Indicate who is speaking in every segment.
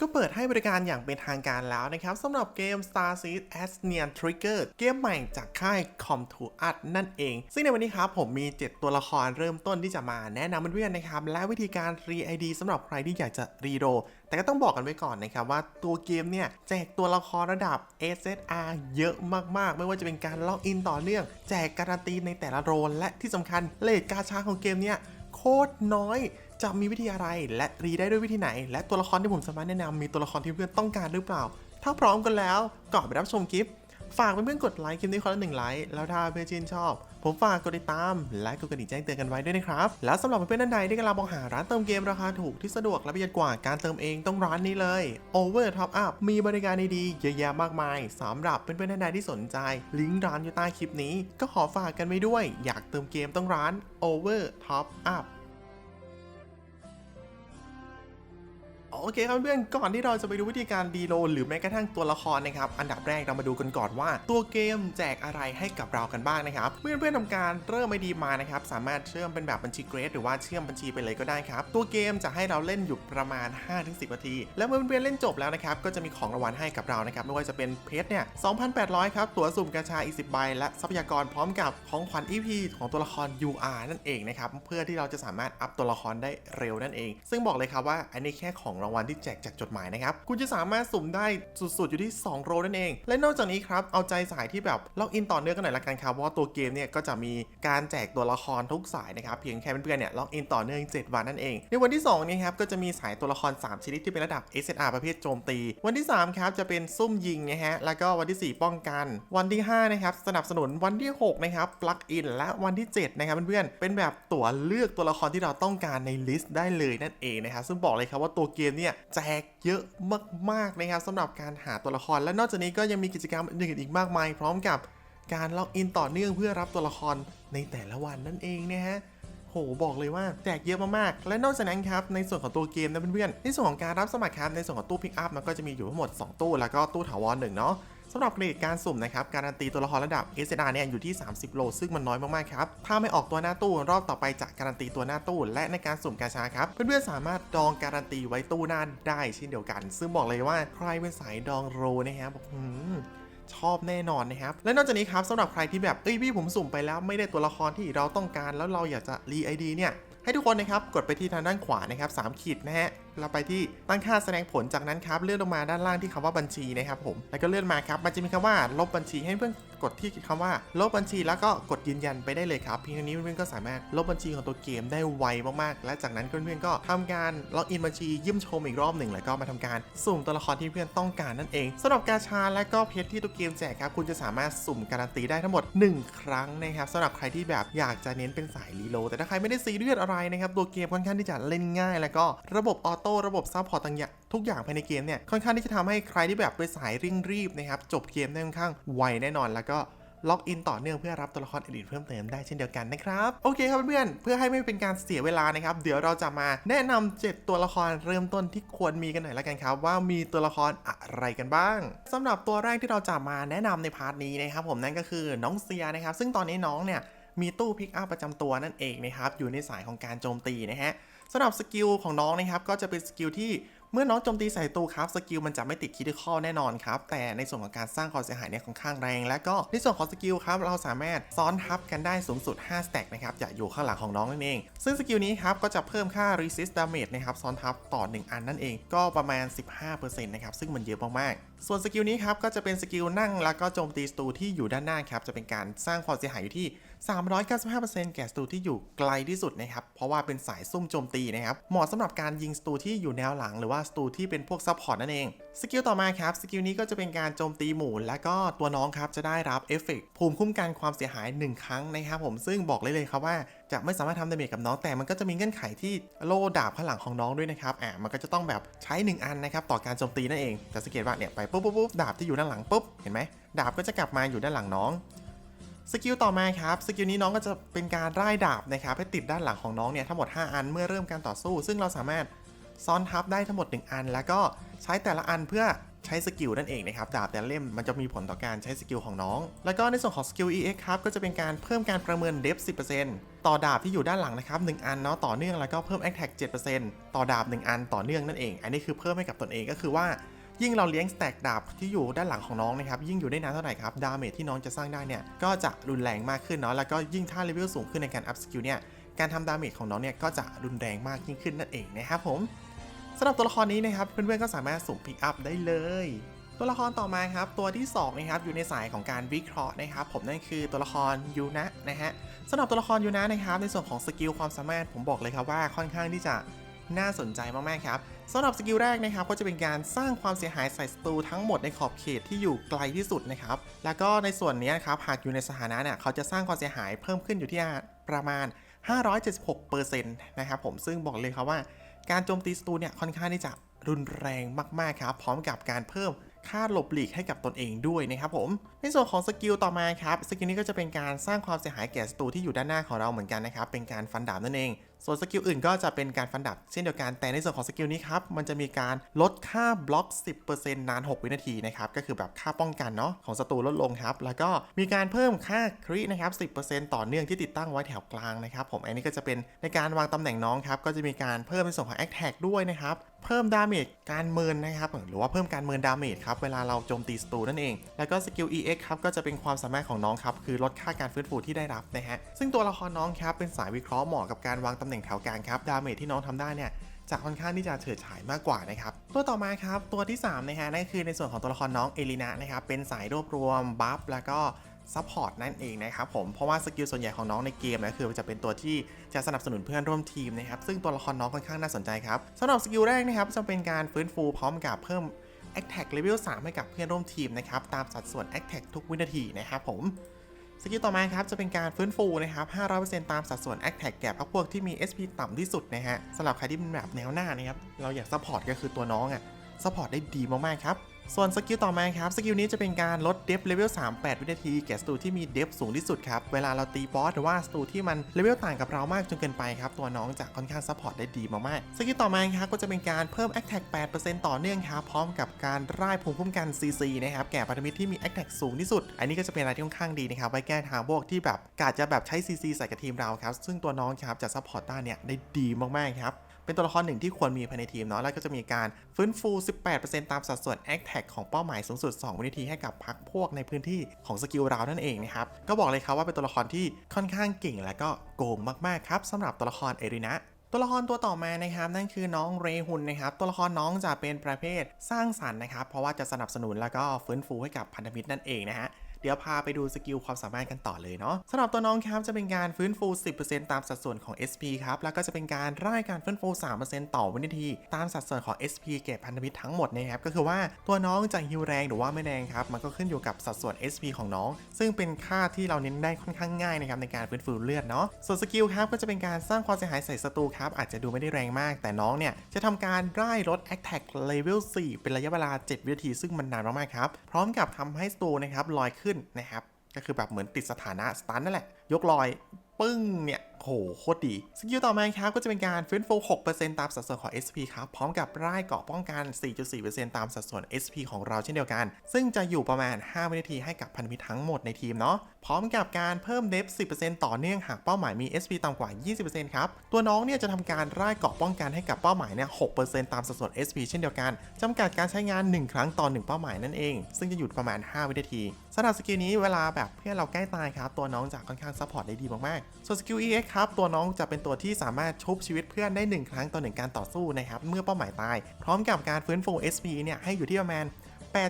Speaker 1: ก็เปิดให้บริการอย่างเป็นทางการแล้วนะครับสำหรับเกม Star Seed Asnian Trigger เกมใหม่จากค่าย Com to Art นั่นเอง ซึ่งในวันนี้ครับผมมี 7 ตัวละครเริ่มต้นที่จะมาแนะนำเพื่อนๆนะครับ และวิธีการรี ID สำหรับใครที่อยากจะรีโรแต่ก็ต้องบอกกันไว้ก่อนนะครับว่าตัวเกมเนี่ย แจกตัวละครระดับ SSR เยอะมากๆ ไม่ว่าจะเป็นการล็อกอินต่อเนื่อง แจกการันตีในแต่ละโรลและที่สำคัญเลทกาชาของเกมเนี่ยโคตรน้อย จะมีวิธีอะไร และรีได้ด้วยวิธีไหน และตัวละครที่ผมสามารถแนะนำมีตัวละครที่เพื่อนต้องการหรือเปล่า ถ้าพร้อมกันแล้วก่อนไปรับชมคลิป ฝากเพื่อนๆกดไลค์คลิปนี้คนละหนึ่งไลค์แล้วถ้าเพื่อนชื่นชอบ ผมฝากกดติดตามและกดกระดิ่งแจ้งเตือนกันไว้ด้วยนะครับ แล้วสำหรับเพื่อนๆท่านใดที่กำลังมองหาร้านเติมเกมราคาถูกที่สะดวกและประหยัดกว่าการเติมเองต้องร้านนี้เลย Over Top Up มีบริการดีๆเยอะแยะมากมายสำหรับเพื่อนๆท่านใดที่สนใจ ลิงก์ร้านอยู่ใต้คลิปนี้ ก็ขอฝากกันไว้ด้วย อยากเติมเกมต้องร้าน Over Top Up โอเคครับเพื่อนก่อนที่เราจะไปดูวิธีการดีโลหรือแม้กระทั่งตัวละครนะครับอันดับแรกเรามาดูกันก่อนว่า ตัวเกมแจกอะไรให้กับเรากันบ้างนะครับเมื่อเพื่อนๆทำการเริ่มไอดีมานะครับสามารถเชื่อมเป็นแบบบัญชีเกรดหรือว่าเชื่อมบัญชีไปเลยก็ได้ครับตัวเกมจะให้เราเล่นอยู่ประมาณ 5-10นาที แล้วเมื่อเพื่อนเล่นจบแล้วนะครับก็จะมีของรางวัลให้กับเรานะครับไม่ว่าจะเป็นเพชรเนี่ย2,800ครับตั๋วสุ่มกาชาอีก10ใบและทรัพยากรพร้อมกับของขวัญ EP ของตัวละคร UR นั่นเองนะครับเพื่อที่เราจะสามารถอัพตัวละครได้เร็วนั่นเอง ซึ่งบอกเลยครับว่าอันนี้แค่ของรางวัลที่แจกจากจดหมายนะครับ คุณจะสามารถสุ่มได้สุดๆอยู่ที่ 2 โรนั่นเอง และนอกจากนี้ครับ เอาใจสายที่แบบล็อกอินต่อเนื่องกันหน่อยละกันครับว่าตัวเกมเนี่ยก็จะมีการแจกตัวละครทุกสายนะครับเพียงแค่เพื่อนๆเนี่ยล็อกอินต่อเนื่อง 7 วันนั่นเอง ในวันที่2นี้ครับก็จะมีสายตัวละคร 3 ชนิดที่เป็นระดับ SSR ประเภทโจมตี วันที่3ครับจะเป็นซุ่มยิงนะฮะแล้วก็วันที่ 4 ป้องกัน วันที่5นะครับสนับสนุนวันที่6นะครับปลั๊กอินและวันที่ 7 นะครับเพื่อนๆเป็นแบบตั๋วเลือกตัวละครที่เราต้องการในลิสต์ได้เลยนั่นเองนะครับซึ่งบอกเลยครับว่าตัวเกมเนี่ยแจกเยอะมากๆนะครับสำหรับการหาตัวละคร และนอกจากนี้ก็ยังมีกิจกรรมอื่นๆอีกมากมาย พร้อมกับการล็อกอินต่อเนื่องเพื่อรับตัวละครในแต่ละวันนั่นเองนะฮะโหบอกเลยว่าแจกเยอะมากๆ และนอกจากนั้นครับในส่วนของตัวเกมนะเพื่อนๆในส่วนของการรับสมัครครับในส่วนของตู้พิกอัพมันก็จะมีอยู่ทั้งหมด 2 ตู้แล้วก็ตู้ถาวรหนึ่งเนาะำหรับเกรดการสุ่มนะครับการันตีตัวละครระดับ s r เนี่ยอยู่ที่ 30 โล ซึ่งมันน้อยมากๆครับถ้าไม่ออกตัวหน้าตู้รอบต่อไปจะการันตีตัวหน้าตู้และในการสุ่มกาชาครับเพื่อนๆสามารถดองการันตีไว้ตู้หน้าได้เช่นเดียวกัน ซึ่งบอกเลยว่าใครเป็นสายดองโรนะครับอืมชอบแน่นอนนะครับ และนอกจากนี้ครับสำหรับใครที่แบบเอ้ยพี่ผมสุ่มไปแล้วไม่ได้ตัวละครที่เราต้องการแล้วเราอยากจะรีไอดีเนี่ยให้ทุกคนนะครับกดไปที่ทางด้านขวานะครับ3ขีดนะฮะ เราไปที่ตั้งค่าแสดงผลจากนั้นครับเลื่อนลงมาด้านล่างที่คำว่าบัญชีนะครับผมแล้วก็เลื่อนมาครับมันจะมีคำว่าลบบัญชีให้เพื่อนกดที่คำว่าลบบัญชีแล้วก็กดยืนยันไปได้เลยครับเพียงเท่านี้เพื่อนก็สามารถลบบัญชีของตัวเกมได้ไวมากๆ และจากนั้นเพื่อนๆก็ทำการล็อกอินบัญชีเยี่ยมชมอีกรอบหนึ่งแล้วก็มาทำการสุ่มตัวละครที่เพื่อนต้องการนั่นเองสำหรับกาชาและก็เพชรที่ตัวเกมแจกครับ คุณจะสามารถสุ่มการันตีได้ทั้งหมด 1 ครั้งนะครับสำหรับใครที่แบบอยากจะเน้นเป็นสายรีโลแต่ถ้าใครไม่ได้ซีเรียสอะไรนะครับตัวเกมค่อนข้างที่จะเล่นง่าย แล้วก็ระบบออโตระบบซัพพอร์ตต่างๆทุกอย่างภายในเกมเนี่ยค่อนข้างที่จะทำให้ใครที่แบบเป็นสายเร่งรีบนะครับจบเกมได้ค่อนข้างไวแน่นอนแล้วก็ล็อกอินต่อเนื่องเพื่อรับตัวละครอื่นเพิ่มเติมได้เช่นเดียวกันนะครับ โอเคครับเพื่อนเพื่อให้ไม่เป็นการเสียเวลานะครับ เดี๋ยวเราจะมาแนะนำ7ตัวละครเริ่มต้นที่ควรมีกันหน่อยละกันครับ ว่ามีตัวละครอะไรกันบ้างสำหรับตัวแรกที่เราจะมาแนะนำในพาร์ทนี้นะครับ ผมนั่นก็คือน้องเซียนะครับ ซึ่งตอนนี้น้องเนี่ยมีตู้พิกอัพประจำตัวนั่นเองนะครับอยู่ในสายของการโจมตีนะฮะ สำหรับสกิลของน้องนะครับก็จะเป็นสกิลที่เมื่อน้องโจมตีใส่ตู้ครับสกิลมันจะไม่ติดคิดคอแน่นอนครับแต่ในส่วนของการสร้างความเสียหายเนี่ยค่อนข้างแรง และก็ในส่วนของสกิลครับเราสามารถซ้อนทับกันได้สูงสุด5สแต็กนะครับจะอยู่ข้างหลังของน้องนั่นเอง ซึ่งสกิลนี้ครับก็จะเพิ่มค่า resist damage นะครับซ้อนทับต่อ 1 อันนั่นเอง ก็ประมาณ 15%นะครับซึ่งมันเยอะมากๆส่วนสกิลนี้ครับก็จะเป็นสกิลนั่งแล้วก็โจมตีสตูที่อยู่ด้านหน้าครับจะเป็นการสร้างความเสียหายอยู่ที่ 395%แก่สตูที่อยู่ไกลที่สุดนะครับเพราะว่าเป็นสายซุ่มโจมตีนะครับเหมาะสำหรับการยิงสตูที่อยู่แนวหลังหรือว่าสตูที่เป็นพวกซัพพอร์ตนั่นเองสกิลต่อมาครับสกิลนี้ก็จะเป็นการโจมตีหมู่ และก็ตัวน้องครับจะได้รับเอฟเฟกต์ภูมิคุ้มกันความเสียหาย 1 ครั้งนะครับผมซึ่งบอกเลยเลยครับว่า จะไม่สามารถทำดาเมจกับน้องแต่มันก็จะมีเงื่อนไขที่โล่ดาบข้างหลังของน้องด้วยนะครับอ่ามันก็จะต้องแบบใช้ 1 อันนะครับต่อการโจมตีนั่นเองจะสังเกตว่าเนี่ยไปปุ๊บปุ๊บปุ๊บดาบที่อยู่ด้านหลังปุ๊บเห็นไหมดาบก็จะกลับมาอยู่ด้านหลังน้องสกิลต่อมาครับสกิลนี้น้องก็จะเป็นการร่ายดาบนะครับให้ติดด้านหลังของน้องเนี่ยทั้งหมด 5 อันเมื่อเริ่มการต่อสู้ ซึ่งเราสามารถซ้อนทับได้ทั้งหมด 1 อัน แล้วก็ใช้แต่ละอันเพื่อใช้สกิลนั่นเองนะครับดาบแต่ละเล่มมันจะมีผลต่อการใช้สกิลของน้อง แล้วก็ในส่วนของสกิล EX ครับก็จะเป็นการเพิ่มการประเมินเดฟ10% ต่อดาบที่อยู่ด้านหลังนะครับ1อันเนาะต่อเนื่องแล้วก็เพิ่ม Attack 7%ต่อดาบ 1 อันต่อเนื่องนั่นเอง อันนี้คือเพิ่มให้กับตนเองก็คือว่ายิ่งเราเลี้ยงสแต็กดาบที่อยู่ด้านหลังของน้องนะครับยิ่งอยู่ได้นานเท่าไหร่ครับดาเมจที่น้องจะสร้างได้เนี่ยก็จะรุนแรงมากขึ้นเนาะแล้วก็ยิ่งถ้าเลเวลสูงขึ้นในการอัพสกิลเนี่ยการทำดาเมจของน้องเนี่ยก็จะรุนแรงมากยิ่งขึ้นนั่นเองนะครับผมสำหรับตัวละครนี้นะครับเพื่อนๆก็สามารถสุ่มพิกอัพได้เลย ตัวละครต่อมาครับตัวที่2นะครับอยู่ในสายของการวิเคราะห์นะครับ ผมนั่นคือตัวละครยูนะนะฮะสำหรับตัวละครยูนะนะครับในส่วนของสกิลความสามารถผมบอกเลยครับว่าค่อนข้างที่จะน่าสนใจมากๆครับสำหรับสกิลแรกนะครับก็จะเป็นการสร้างความเสียหายใส่ศัตรูทั้งหมดในขอบเขตที่อยู่ไกลที่สุดนะครับแล้วก็ในส่วนนี้ครับหากอยู่ในสถานะเนี่ยเขาจะสร้างความเสียหายเพิ่มขึ้นอยู่ที่ประมาณ 576%นะครับผมซึ่งบอกเลยครับว่า การโจมตีศัตรูเนี่ยค่อนข้างที่จะรุนแรงมากๆครับพร้อมกับการเพิ่ม ค่าหลบหลีกให้กับตนเองด้วยนะครับผม ในส่วนของสกิลต่อมาครับ สกิลนี้ก็จะเป็นการสร้างความเสียหายแก่ศัตรูที่อยู่ด้านหน้าของเราเหมือนกันนะครับ เป็นการฟันดาบนั่นเองส่วนสกิลอื่นก็จะเป็นการฟันดาบเช่นเดียวกันแต่ในส่วนของสกิลนี้ครับ มันจะมีการลดค่าบล็อก 10%นาน 6 วินาทีนะครับ ก็คือแบบค่าป้องกันเนาะของศัตรูลดลงครับ แล้วก็มีการเพิ่มค่าครินะครับ 10%ต่อเนื่องที่ติดตั้งไว้แถวกลางนะครับ ผมอันนี้ก็จะเป็นในการวางตำแหน่งน้องครับ ก็จะมีการเพิ่มในส่วนของ a อ t แท็กด้วยนะครับเพิ่มดาเมจการเมินนะครับหรือว่าเพิ่มการเมินดาเมจครับเวลาเราโจมตีศัตรูนั่นเอง แล้วก็สกิล EX ครับก็จะเป็นความสามารถของน้องครับคือลดค่าการฟื้นฟูที่ได้รับนะฮะซึ่งตัวละครน้องครับเป็นสายวิเคราะห์เหมาะกับการวางตำแหน่งแถวกลางครับ ดาเมจที่น้องทำได้เนี่ยจะค่อนข้างที่จะเฉิดฉายมากกว่านะครับ ตัวต่อมาครับ ตัวที่3นะฮะนั่นคือในส่วนของตัวละครน้องเอลินะนะครับ เป็นสายรวบรวมบัฟแล้วก็ซัพพอร์ตนั่นเองนะครับผม เพราะว่าสกิลส่วนใหญ่ของน้องในเกมนะคือจะเป็นตัวที่จะสนับสนุนเพื่อนร่วมทีมนะครับ ซึ่งตัวละครน้องค่อนข้างน่าสนใจครับสำหรับสกิลแรกนะครับจะเป็นการฟื้นฟูพร้อมกับเพิ่ม Attack Level 3 ให้กับเพื่อนร่วมทีมนะครับตามสัดส่วน Attack ทุกวินาทีนะครับผม สกิลต่อมาครับจะเป็นการฟื้นฟูนะครับ 500%ตามสัดส่วน Attack แก่พวกที่มี SP ต่ำที่สุดนะฮะสำหรับใครที่เป็นแบบแนวหน้านะครับ เราอยากซัพพอร์ตก็คือตัวน้องอะ่ะซัพพอร์ตได้ดีมากๆครับ ส่วนสกิลต่อมาครับ สกิลนี้จะเป็นการลดเดฟเลเวล3 8 วินาที แก่สตูที่มีเดฟสูงที่สุดครับ เวลาเราตีบอสหรือว่าสตูที่มันเลเวลต่างกับเรามากจนเกินไปครับ ตัวน้องจะค่อนข้างซัพพอร์ตได้ดีมากๆ สกิลต่อมาครับก็จะเป็นการเพิ่ม Attack 8%ต่อเนื่องครับ พร้อมกับการร่ายภูมิคุ้มกัน CC นะครับ แก่พันธมิตรที่มี Attack สูงที่สุด อันนี้ก็จะเป็นอะไรที่ค่อนข้างดีนะครับ ไว้แก้ทางพวกที่แบบกาจะแบบใช้ CC ใส่กับทีมเราครับ ซึ่งตัวน้องครับจะซัพพอร์ตด้าเนี่ยได้ดีมากๆครับ เป็นตัวละครหนึ่งที่ควรมีภายในทีมเนาะแล้วก็จะมีการฟื้นฟู 18%ตามสัดส่วน a c t a c ของเป้าหมายสูงสุด 2 วินาทีให้กับพักพวกในพื้นที่ของสกิลเรานั่นเองนะครับก็บอกเลยครับว่าเป็นตัวละครที่ค่อนข้างเก่งและก็โกงมากๆครับสำหรับตัวละครเอรินะตัวละครตัวต่อมานะครับนั่นคือน้องเรฮุนนะครับตัวละครน้องจะเป็นประเภทสร้างสรรค์นะครับเพราะว่าจะสนับสนุนแล้วก็ฟื้นฟูให้กับพันธมิตรนั่นเองนะฮะ เดี๋ยวพาไปดูสกิลความสามารถกันต่อเลยเนาะสำหรับตัวน้องครับจะเป็นการฟื้นฟู 10%ตามสัดส่วนของ SP ครับ แล้วก็จะเป็นการร่ายการฟื้นฟู 3%ต่อวินาที ตามสัดส่วนของ SP เก็บพันธมิตรทั้งหมดนะครับ ก็คือว่าตัวน้องจะฮิวแรงหรือว่าไม่แรงครับ มันก็ขึ้นอยู่กับสัดส่วน SP ของน้อง ซึ่งเป็นค่าที่เราเน้นได้ค่อนข้างง่ายนะครับในการฟื้นฟูเลือดเนาะ ส่วนสกิลครับก็จะเป็นการสร้างความเสียหายใส่ศัตรูครับ อาจจะดูไม่ได้แรงมาก แต่น้องเนี่ยจะทำการร่ายลด Attack Level 4 เป็นระยะเวลา 7 วินาที ซึ่งมันนานมากๆครับ พร้อมกับทำให้ศัตรูนะครับลอยขึ้นนะครับ ก็คือแบบเหมือนติดสถานะสตันนั่นแหละ ยกลอยปึ้งเนี่ยโหโคตรดี สกิลต่อมาครับก็จะเป็นการฟื้นฟู 6%ตามสัดส่วนของ SP ครับ พร้อมกับร่ายเกาะป้องกัน 4.4%ตามสัดส่วน SP ของเราเช่นเดียวกัน ซึ่งจะอยู่ประมาณ 5 วินาทีให้กับพันธมิตรทั้งหมดในทีมเนาะ พร้อมกับการเพิ่มเดฟ 10%ต่อเนื่องหากเป้าหมายมี SP ต่ำกว่า 20%ครับ ตัวน้องเนี่ยจะทำการร่ายเกาะป้องกันให้กับเป้าหมายเนี่ย 6%ตามสัดส่วน SP เช่นเดียวกันจำกัดการใช้งาน 1 ครั้งต่อ 1 เป้าหมายนั่นเอง ซึ่งจะอยู่ประมาณ 5 วินาที สำหรับสกิลนี้เวลาแบบเพื่อนเราใกล้ตายครับ ตัวน้องจะค่อนข้างซัพพอร์ตได้ดีมากๆ ส่วนสกิล EX ครับ ตัวน้องจะเป็นตัวที่สามารถชุบชีวิตเพื่อนได้ 1 ครั้งต่อ1การต่อสู้นะครับ เมื่อเป้าหมายตาย พร้อมกับการฟื้นฟู SP เนี่ยให้อยู่ที่ประมาณ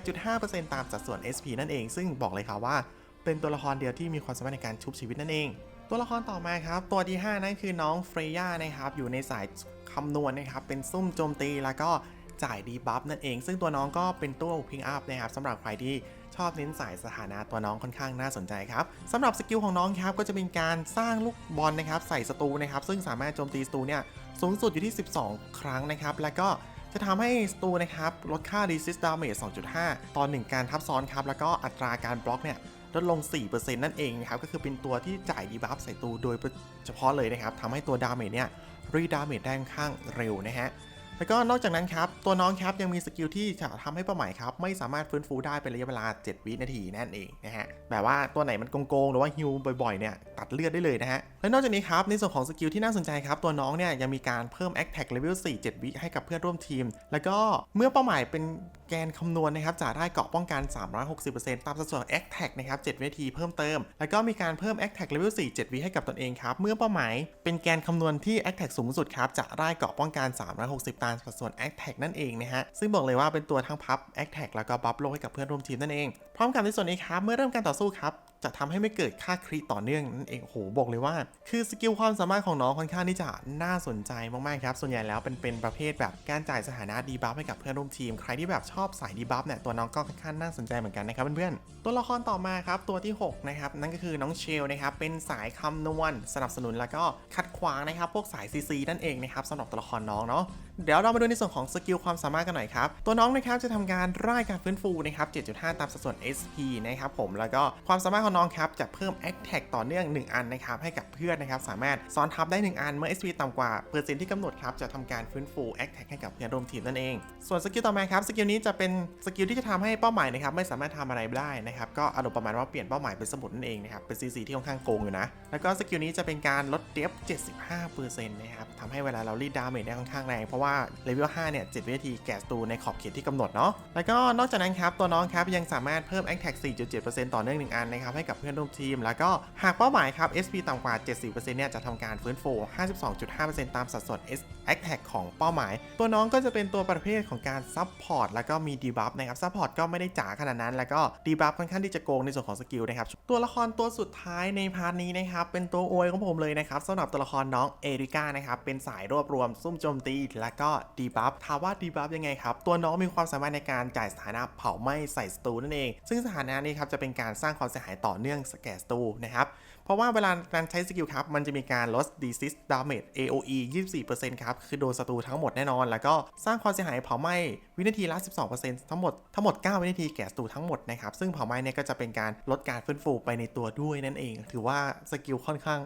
Speaker 1: 8.5%ตามสัดส่วน SP นั่นเอง ซึ่งบอกเลยค่ะว่า เป็นตัวละครเดียวที่มีความสามารถในการชุบชีวิตนั่นเอง ตัวละครต่อมาครับ ตัวที่ 5 นั่นคือน้องเฟรย่านะครับ อยู่ในสายคำนวณนะครับ เป็นซุ่มโจมตีแล้วก็จ่ายดีบัฟนั่นเอง ซึ่งตัวน้องก็เป็นตัวพิงอัพนะครับสำหรับใครที่ ชอบเน้นสายสถานะตัวน้องค่อนข้างน่าสนใจครับสำหรับสกิลของน้องครับก็จะเป็นการสร้างลูกบอลนะครับใส่ศัตรูนะครับซึ่งสามารถโจมตีศัตรูเนี่ยสูงสุดอยู่ที่ 12 ครั้งนะครับแล้วก็จะทำให้ศัตรูนะครับลดค่า resist damage 2.5ต่อ1การทับซ้อนครับ แล้วก็อัตราการบล็อกเนี่ยลดลง 4%นั่นเองนะครับ ก็คือเป็นตัวที่จ่ายดีบัฟใส่ตัวโดยเฉพาะเลยนะครับทำให้ตัวดาเมจเนี่ยรีดาเมจได้ค่อนข้างเร็วนะฮะ แล้วก็นอกจากนั้นครับ ตัวน้องครับยังมีสกิลที่จะทำให้เป้าหมายครับไม่สามารถฟื้นฟูได้เป็นระยะเวลา 7 วินาทีนั่นเองนะฮะแบบว่าตัวไหนมันโกงๆหรือว่าฮิวบ่อยๆเนี่ยตัดเลือดได้เลยนะฮะและนอกจากนี้ครับในส่วนของสกิลที่น่าสนใจครับตัวน้องเนี่ยยังมีการเพิ่ม a c t a c level 4 7 วิให้กับเพื่อนร่วมทีม แล้วก็เมื่อเป้าหมายเป็นแกนคำนวณนะครับจะได้เกาะป้องกัน 360%ตามสัดส่วน a c t a c นะครับ7วินาทีเพิ่มเติม แล้วก็มีการเพิ่ม a c t a c level 4 7วิให้กับตนเองครับเมื่อเป้าหมายเป็นแกนคำนวณที่ a c t a c สูงสุดครับจะได้เกาะป้องกัน 360ตามสัดส่วน a c t a c นั่นเองนะฮะ ซึ่งบอกเลยว่าเป็นตัวทั้งพับ a c t a c แล้วก็บัฟโลให้กับเพื่อนร่วมทีมนั่นเอง พร้อมกับในส่วนนี้ครับ เมื่อเริ่มการต่อสู้ครับ จะทำให้ไม่เกิดค่าคริต่อเนื่องนั่นเองโอ้โหบอกเลยว่า คือสกิลความสามารถของน้องค่อนข้างที่จะน่าสนใจมากๆครับ ส่วนใหญ่แล้วเป็นเป็นประเภทแบบการจ่ายสถานะดีบัฟให้กับเพื่อนร่วมทีม ใครที่แบบชอบสายดีบัฟเนี่ยตัวน้องก็ค่อนข้างน่าสนใจเหมือนกันนะครับเพื่อนๆตัวละครต่อมาครับตัวที่6นะครับนั่นก็คือน้องเชลนะครับเป็นสายคำนวณสนับสนุนแล้วก็ขัดขวางนะครับพวกสายซีซีนั่นเองนะครับสำหรับตัวละครน้องเนาะ เดี๋ยวเรามาดูในส่วนของสกิลความสามารถกันหน่อยครับ ตัวน้องนะครับจะทำการร่ายการฟื้นฟูนะครับ7.5 ตามสัดส่วน SP นะครับผม แล้วก็ความสามารถของน้องครับจะเพิ่ม Attack ต่อเนื่อง 1 อันนะครับให้กับเพื่อนนะครับสามารถซ้อนทับได้ 1 อันเมื่อ SP ต่ำกว่าเปอร์เซ็นต์ที่กำหนดครับจะทำการฟื้นฟู Attack ให้กับเพื่อนร่วมทีมนั่นเอง ส่วนสกิลต่อมาครับสกิลนี้จะเป็นสกิลที่จะทำให้เป้าหมายนะครับไม่สามารถทำอะไรได้นะครับก็อารมณ์ประมาณว่าเปลี่ยนเป้าหมายเป็นสมุดนั่นเองนะครับเป็น CC ที่ค่อนข้างโกงอยู่นะแล้วก็สกิลนี้จะเป็นการลดเดฟ75%นะครับทำให้เวลาเรารีดดาเมจได้ค่อนข้างแรงเพราะว่าว่าเลเวล5เนี่ย7วินาทีแกะสตูในขอบเขตที่กำหนดเนาะแล้วก็นอกจากนั้นครับตัวน้องครับยังสามารถเพิ่ม a c t a c 4.7%ต่อเนื่อง1อันนะครับให้กับเพื่อนร่วมทีม แล้วก็หากเป้าหมายครับ SP ต่ำกว่า 70%เนี่ยจะทำการฟื้นฟู 52.5%ตามสัดส่วน S a c t a c ของเป้าหมาย ตัวน้องก็จะเป็นตัวประเภทของการซับพอร์ตแล้วก็มีดีบัฟนะครับซับพอร์ตก็ไม่ได้จ๋าขนาดนั้น แล้วก็ดีบัฟค่อนข้างที่จะโกงในส่วนของสกิลนะครับตัวละครตัวสุดท้ายในพาร์ทนี้นะครับเป็นตัวอวยของผมเลยนะครับสำหรับตัวละครน้องเอริก้านะครับเป็นสายรวบรวมซุ่มโจมตีแล้วก็ดีบัฟถามว่าดีบัฟยังไงครับ ตัวน้องมีความสามารถในการจ่ายสถานะเผาไหม้ใส่สตูนั่นเอง ซึ่งสถานะนี้ครับจะเป็นการสร้างความเสียหายต่อเนื่องแก่สตูนะครับเพราะว่าเวลาการใช้สกิลครับมันจะมีการลด Resist Damage AOE 24%ครับคือโดนศัตรูทั้งหมดแน่นอน แล้วก็สร้างความเสียหายเผาไหม้วินาทีละ 12%ทั้งหมดทั้งหมด 9 วินาทีแก่ศัตรูทั้งหมดนะครับซึ่งเผาไหม้เนี่ยก็จะเป็นการลดการฟื้นฟูไปในตัวด้วยนั่นเอง ถือว่าสกิลค่อนข้าง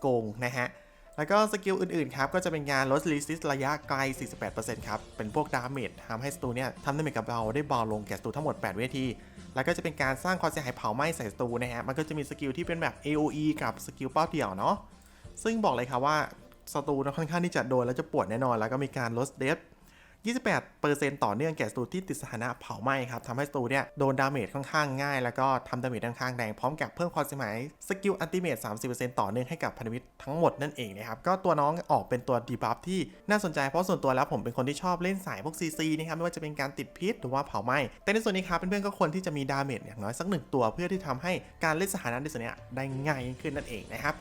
Speaker 1: โกงนะฮะ แล้วก็สกิลอื่นๆครับก็จะเป็นงานลดรีสิสระยะไกล 48%ครับ เป็นพวกดาเมจทำให้ศัตรูเนี่ยทำดาเมจกับเราได้เบาลงแก่ศัตรูทั้งหมด 8 วินาที แล้วก็จะเป็นการสร้างความเสียหายเผาไหม้ใส่ศัตรูนะฮะ มันก็จะมีสกิลที่เป็นแบบ AOE กับสกิลเป้าเดี่ยวเนาะ ซึ่งบอกเลยครับว่าศัตรูค่อนข้างที่จะโดนแล้วจะปวดแน่นอน แล้วก็มีการลดเดฟ 28%ต่อเนื่องแก่ศัตรูที่ติดสถานะเผาไหม้ครับทำให้ศัตรูเนี่ยโดนดาเมจค่อนข้างง่าย แล้วก็ทำดาเมจค่อนข้างแรงพร้อมกับเพิ่มความเสียหายสกิลอัลติเมท30%ต่อเนื่องให้กับพันธมิตรทั้งหมดนั่นเองนะครับก็ตัวน้องออกเป็นตัวดีบัฟที่น่าสนใจเพราะส่วนตัวแล้วผมเป็นคนที่ชอบเล่นสายพวก CC นะครับไม่ว่าจะเป็นการติดพิษหรือว่าเผาไหม้แต่ในส่วนนี้ครับเพื่อนๆก็ควรที่จะมีดาเมจอย่างน้อยสักหนึ่งตัว เพื่อที่ทำให้การเล่นสถานะในส่วนเนี้ยได้ง่ายยิ่งขึ้นนั่นเองนะครับ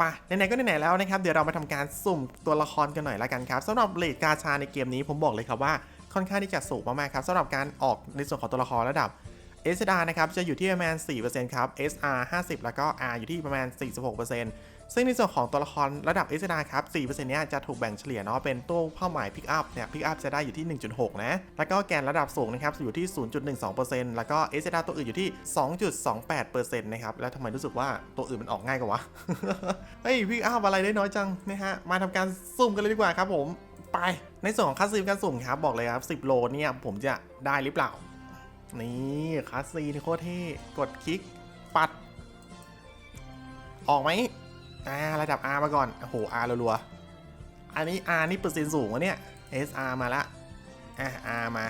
Speaker 1: ปะไหนๆก็ไหนๆแล้วนะครับ เดี๋ยวเรามาทำการสุ่มตัวละครกันหน่อยละกันครับสำหรับเลดกาชาในเกมนี้ผมบอกเลยครับว่าค่อนข้างที่จะสูงมากๆครับสำหรับการออกในส่วนของตัวละครระดับ SR นะครับจะอยู่ที่ประมาณ 4%ครับ SR 50 แล้วก็ R อยู่ที่ประมาณ 46% ซึ่งในส่วนของตัวละครระดับ SR ครับ 4%เนี้ยจะถูกแบ่งเฉลี่ยเนาะเป็นตัวเป้าหมาย Pick Up เนี่ย Pick Up จะได้อยู่ที่ 1.6 นะ แล้วก็แกนระดับสูงนะครับอยู่ที่ 0.12%แล้วก็ SR ตัวอื่นอยู่ที่ 2.28%นะครับ แล้วทำไมรู้สึกว่าตัวอื่นมันออกง่ายกว่าวะ เฮ้ย Pick Up อะไรได้น้อยจังนะฮะ มาทำการสุ่มกันเลยดีกว่าครับผม ไป ในส่วนของคัสซีนการสุ่มครับบอกเลยครับ 10 โลเนี่ยผมจะได้หรือเปล่า นี่คลาสซีนโคตรเท่ กดคลิก ปัด ออกไหม อ่าระดับ R มาก่อน โอ้โห R รัวๆ อันนี้ R นี่เปอร์เซ็นต์สูงวะเนี่ย SR มาละอะ R มา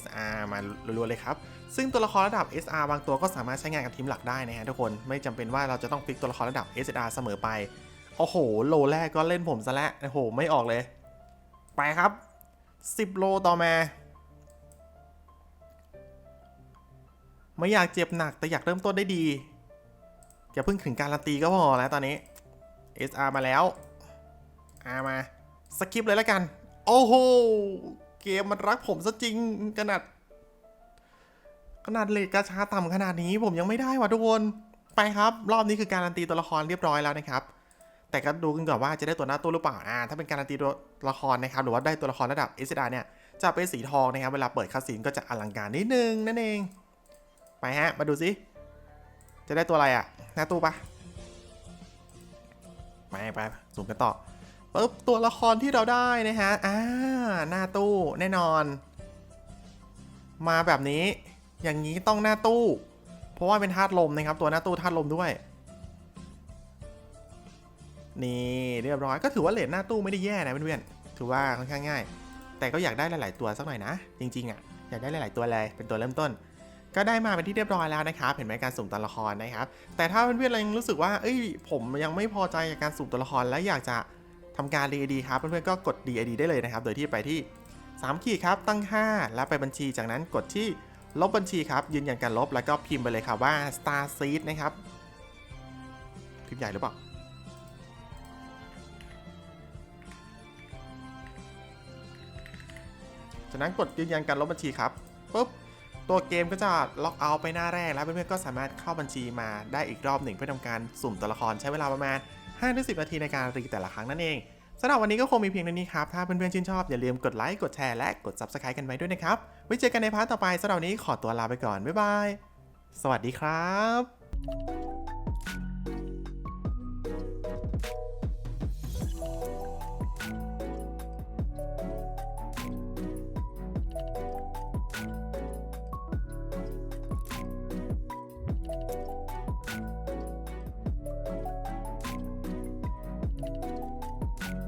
Speaker 1: SR มารัวๆเลยครับ ซึ่งตัวละครระดับ SR บางตัวก็สามารถใช้งานกับทีมหลักได้นะฮะทุกคน ไม่จำเป็นว่าเราจะต้องฟิกตัวละครระดับ SR เสมอไป โอ้โห โลแรกก็เล่นผมซะแล้ว โอ้โห ไม่ออกเลย ไปครับ 10 โลต่อมา ไม่อยากเจ็บหนักแต่อยากเริ่มต้นได้ดี อย่าเพิ่งถึงการันตีก็พอแล้วตอนนี้ SR มาแล้ว R มาสกิปเลยแล้วกัน โอ้โห เกมมันรักผมซะจริงขนาด ขนาดเลทกาชาต่ำขนาดนี้ผมยังไม่ได้ว่ะทุกคน ไปครับ รอบนี้คือการันตีตัวละครเรียบร้อยแล้วนะครับ แต่ก็ดูกันก่อนว่าจะได้ตัวหน้าตู้หรือเปล่าอ่าถ้าเป็นการันตีตัวละครนะครับ หรือว่าได้ตัวละครระดับ SR เนี่ยจะเป็นสีทองนะครับ เวลาเปิดคาสินก็จะอลังการนิดนึงนั่นเอง ไปฮะ มาดูสิ จะได้ตัวอะไรอะ่ะหน้าตู้ปะไปไปสุ่มกันต่อปุ๊บตัวละครที่เราได้นะฮะอ่าหน้าตู้แน่นอน มาแบบนี้ อย่างนี้ต้องหน้าตู้ เพราะว่าเป็นธาตุลมนะครับ ตัวหน้าตู้ธาตุลมด้วย นี่เรียบร้อยก็ถือว่าเลทหน้าตู้ไม่ได้แย่นะเพื่อนๆถือว่าค่อนข้างง่าย แต่ก็อยากได้หลาย ๆ ตัวสักหน่อยนะ จริง ๆอะอยากได้หลาย ๆ ตัวเลยเป็นตัวเริ่มต้น ก็ได้มาเป็นที่เรียบร้อยแล้วนะครับเห็นไหมการสุ่มตัวละครนะครับ แต่ถ้าเพื่อนๆเรายังรู้สึกว่าเอ้ยผมยังไม่พอใจกับการสุ่มตัวละครและอยากจะทำการ DAD ครับเพื่อนๆก็กด DAD ได้เลยนะครับ โดยที่ไปที่3ขีดครับตั้ง 5 แล้วไปบัญชีจากนั้นกดที่ลบบัญชีครับยืนยันการลบแล้วก็พิมพ์ไปเลยครับว่า Star Seed นะครับพิมพ์ใหญ่หรือเปล่าจากนั้นกดยืนยันการลบบัญชีครับปุ๊บ ตัวเกมก็จะล็อกเอาท์ไปหน้าแรก แล้วเพื่อนๆก็สามารถเข้าบัญชีมาได้อีกรอบหนึ่งเพื่อทำการสุ่มตัวละครใช้เวลาประมาณ 5-10 นาทีในการรีแต่ละครั้งนั่นเองสำหรับวันนี้ก็คงมีเพียงเท่านี้ครับ ถ้าเพื่อนๆชื่นชอบ อย่าลืมกดไลค์ กดแชร์ และกด Subscribe กันไว้ด้วยนะครับ ไว้เจอกันในพาร์ทต่อไปสำหรับวันนี้ขอตัวลาไปก่อน บ๊ายบาย สวัสดีครับ